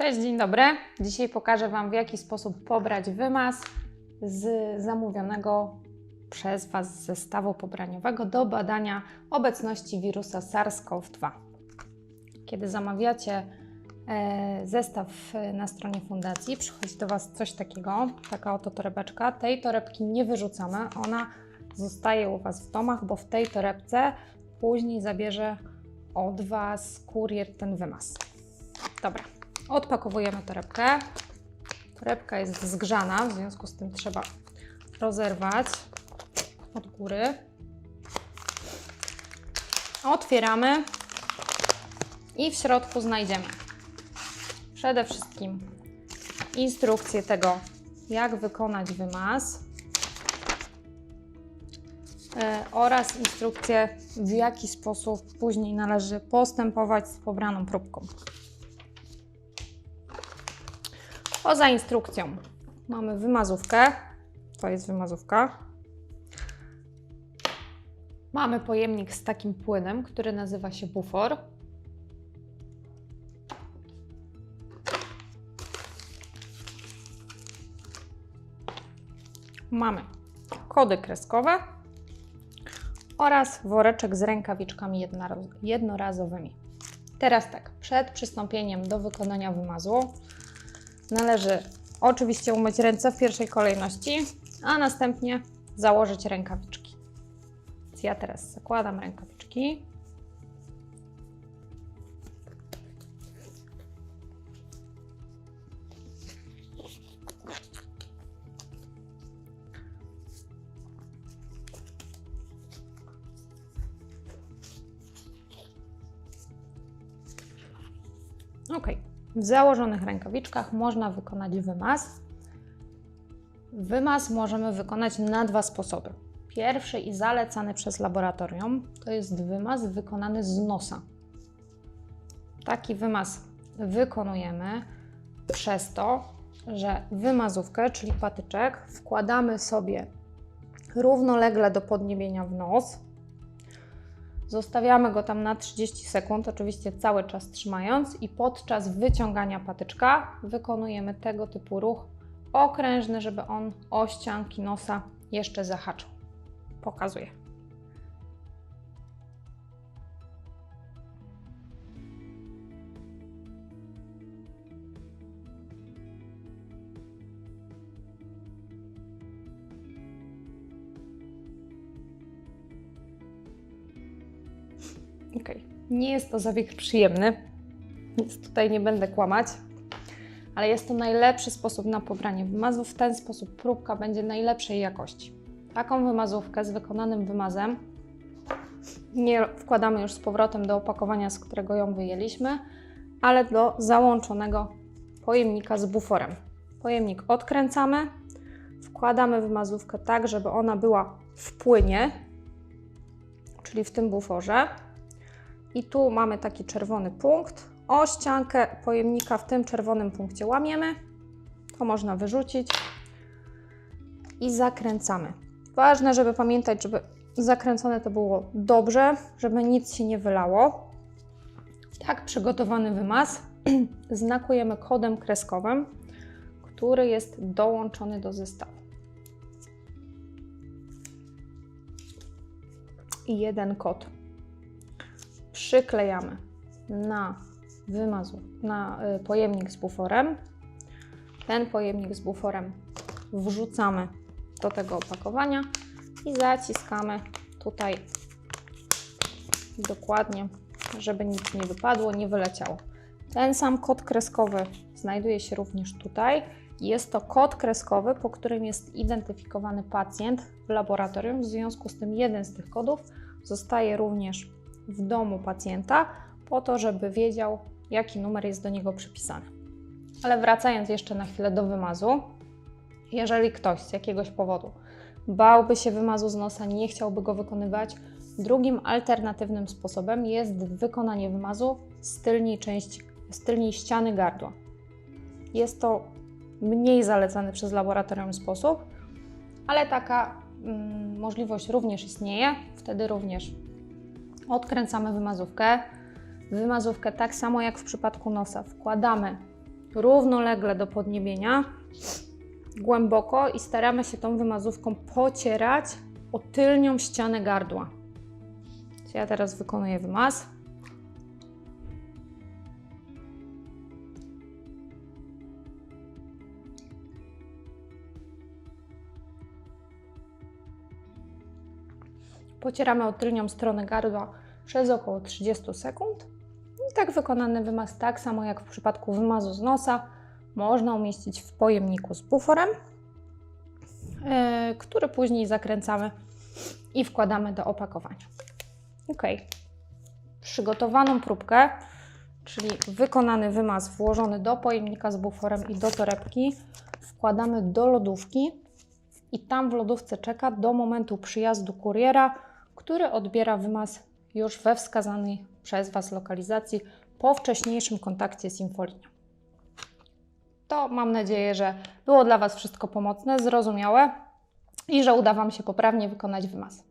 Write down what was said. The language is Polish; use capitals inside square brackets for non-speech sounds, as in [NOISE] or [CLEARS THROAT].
Cześć, dzień dobry. Dzisiaj pokażę Wam, w jaki sposób pobrać wymaz z zamówionego przez Was zestawu pobraniowego do badania obecności wirusa SARS-CoV-2. Kiedy zamawiacie e, zestaw e, na stronie fundacji, przychodzi do Was coś takiego, taka oto torebeczka. Tej torebki nie wyrzucamy, ona zostaje u Was w domach, bo w tej torebce później zabierze od Was kurier ten wymaz. Dobra, odpakowujemy torebkę. Torebka jest zgrzana, w związku z tym trzeba rozerwać od góry. Otwieramy i w środku znajdziemy przede wszystkim instrukcję tego, jak wykonać wymaz e, oraz instrukcję, w jaki sposób później należy postępować z pobraną próbką. Poza instrukcją mamy wymazówkę. To jest wymazówka. Mamy pojemnik z takim płynem, który nazywa się bufor. Mamy kody kreskowe oraz woreczek z rękawiczkami jednoraz- jednorazowymi. Teraz tak, przed przystąpieniem do wykonania wymazu Należy oczywiście umyć ręce w pierwszej kolejności, a następnie założyć rękawiczki. Ja teraz zakładam rękawiczki. Ok. W założonych rękawiczkach można wykonać wymaz. Wymaz możemy wykonać na dwa sposoby. Pierwszy i zalecany przez laboratorium to jest wymaz wykonany z nosa. Taki wymaz wykonujemy przez to, że wymazówkę, czyli patyczek, wkładamy sobie równolegle do podniebienia w nos. Zostawiamy go tam na 30 sekund, oczywiście cały czas trzymając, i podczas wyciągania patyczka wykonujemy tego typu ruch okrężny, żeby on o ścianki nosa jeszcze zahaczył. Pokazuję. Ok, nie jest to zabieg przyjemny, więc tutaj nie będę kłamać, ale jest to najlepszy sposób na pobranie wymazu. W ten sposób próbka będzie najlepszej jakości. Taką wymazówkę z wykonanym wymazem nie wkładamy już z powrotem do opakowania, z którego ją wyjęliśmy, ale do załączonego pojemnika z buforem. Pojemnik odkręcamy, wkładamy wymazówkę tak, żeby ona była w płynie, czyli w tym buforze. I tu mamy taki czerwony punkt. O ściankę pojemnika w tym czerwonym punkcie łamiemy. To można wyrzucić i zakręcamy. Ważne, żeby pamiętać, żeby zakręcone to było dobrze, żeby nic się nie wylało. Tak przygotowany wymaz [CLEARS THROAT] znakujemy kodem kreskowym, który jest dołączony do zestawu. I jeden kod przyklejamy na wymazu, na y, pojemnik z buforem. Ten pojemnik z buforem wrzucamy do tego opakowania i zaciskamy tutaj dokładnie, żeby nic nie wypadło, nie wyleciało. Ten sam kod kreskowy znajduje się również tutaj. Jest to kod kreskowy, po którym jest identyfikowany pacjent w laboratorium. W związku z tym jeden z tych kodów zostaje również w domu pacjenta, po to, żeby wiedział, jaki numer jest do niego przypisany. Ale wracając jeszcze na chwilę do wymazu, jeżeli ktoś z jakiegoś powodu bałby się wymazu z nosa, nie chciałby go wykonywać, drugim alternatywnym sposobem jest wykonanie wymazu z tylnej części, z tylnej ściany gardła. Jest to mniej zalecany przez laboratorium sposób, ale taka mm, możliwość również istnieje. Wtedy również odkręcamy wymazówkę. Wymazówkę tak samo jak w przypadku nosa wkładamy równolegle do podniebienia, głęboko i staramy się tą wymazówką pocierać o tylnią ścianę gardła. Więc Ja teraz wykonuję wymaz. Pocieramy o tylnią stronę gardła przez około 30 sekund. I tak wykonany wymaz, tak samo jak w przypadku wymazu z nosa, można umieścić w pojemniku z buforem, yy, który później zakręcamy i wkładamy do opakowania. Ok. Przygotowaną próbkę, czyli wykonany wymaz włożony do pojemnika z buforem i do torebki, wkładamy do lodówki i tam w lodówce czeka do momentu przyjazdu kuriera, który odbiera wymaz już we wskazanej przez Was lokalizacji po wcześniejszym kontakcie z infolinią. To mam nadzieję, że było dla Was wszystko pomocne, zrozumiałe i że uda Wam się poprawnie wykonać wymaz.